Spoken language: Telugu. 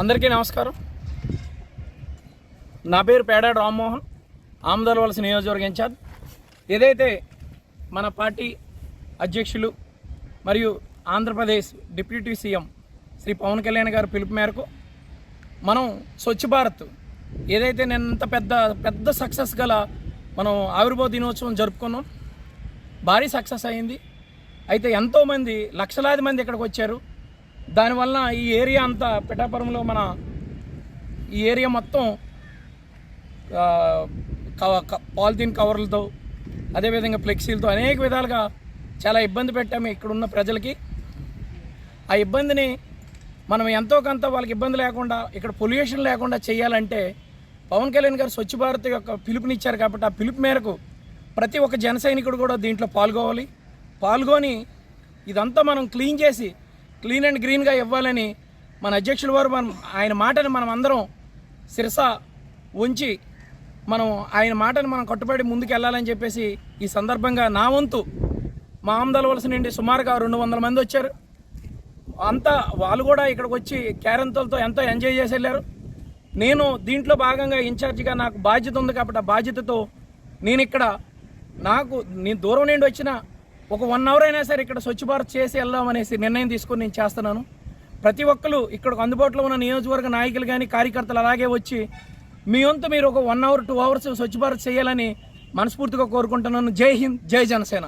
అందరికీ నమస్కారం. నా పేరు పేడాడు రామ్మోహన్. ఆమదాల వలస నియోజకవర్గ ఇన్ఛార్జ్. ఏదైతే మన పార్టీ అధ్యక్షులు మరియు ఆంధ్రప్రదేశ్ డిప్యూటీ సీఎం శ్రీ పవన్ కళ్యాణ్ గారి పిలుపు మేరకు మనం స్వచ్ఛ భారత్ ఏదైతే నేను ఇంత పెద్ద పెద్ద సక్సెస్ గల మనం ఆవిర్భావ దినోత్సవం జరుపుకున్నాం భారీ సక్సెస్ అయింది. అయితే ఎంతోమంది లక్షలాది మంది ఇక్కడికి వచ్చారు. దానివల్ల ఈ ఏరియా అంతా పిఠాపురంలో మన ఈ ఏరియా మొత్తం కవ- పాలిథీన్ కవర్లతో అదేవిధంగా ఫ్లెక్సీలతో అనేక విధాలుగా చాలా ఇబ్బంది పెట్టాము ఇక్కడ ఉన్న ప్రజలకి. ఆ ఇబ్బందిని మనం ఎంతో కొంత వాళ్ళకి ఇబ్బంది లేకుండా ఇక్కడ పొల్యూషన్ లేకుండా చేయాలంటే పవన్ కళ్యాణ్ గారు స్వచ్ఛ భారత్ యొక్క పిలుపునిచ్చారు కాబట్టి ఆ పిలుపు మేరకు ప్రతి ఒక్క జన సైనికుడు కూడా దీంట్లో పాల్గొవాలి. పాల్గొని ఇదంతా మనం క్లీన్ చేసి క్లీన్ అండ్ గ్రీన్గా ఇవ్వాలని మన అధ్యక్షుల వారు మనం ఆయన మాటని మనం అందరం శిరస ఉంచి మనం ఆయన మాటను మనం కట్టుబడి ముందుకు వెళ్ళాలని చెప్పేసి ఈ సందర్భంగా నా వంతు మా ఆమదాల వలస నుండి సుమారుగా రెండు వందల మంది వచ్చారు. అంతా వాళ్ళు కూడా ఇక్కడికి వచ్చి క్యారెంతలతో ఎంతో ఎంజాయ్ చేసి వెళ్ళారు. నేను దీంట్లో భాగంగా ఇన్ఛార్జిగా నాకు బాధ్యత ఉంది కాబట్టి ఆ బాధ్యతతో నేను ఇక్కడ నాకు నేను దూరం నుండి వచ్చిన ఒక వన్ అవర్ అయినా సరే ఇక్కడ స్వచ్ఛ భారత్ చేసి వెళ్దామనేసి నిర్ణయం తీసుకొని నేను చేస్తున్నాను. ప్రతి ఒక్కరు ఇక్కడికి అందుబాటులో ఉన్న నియోజకవర్గ నాయకులు కానీ కార్యకర్తలు అలాగే వచ్చి మీ వంతు మీరు ఒక one hour two hours Swachh Bharat చేయాలని మనస్ఫూర్తిగా కోరుకుంటున్నాను. జై హింద్ జై జనసేన.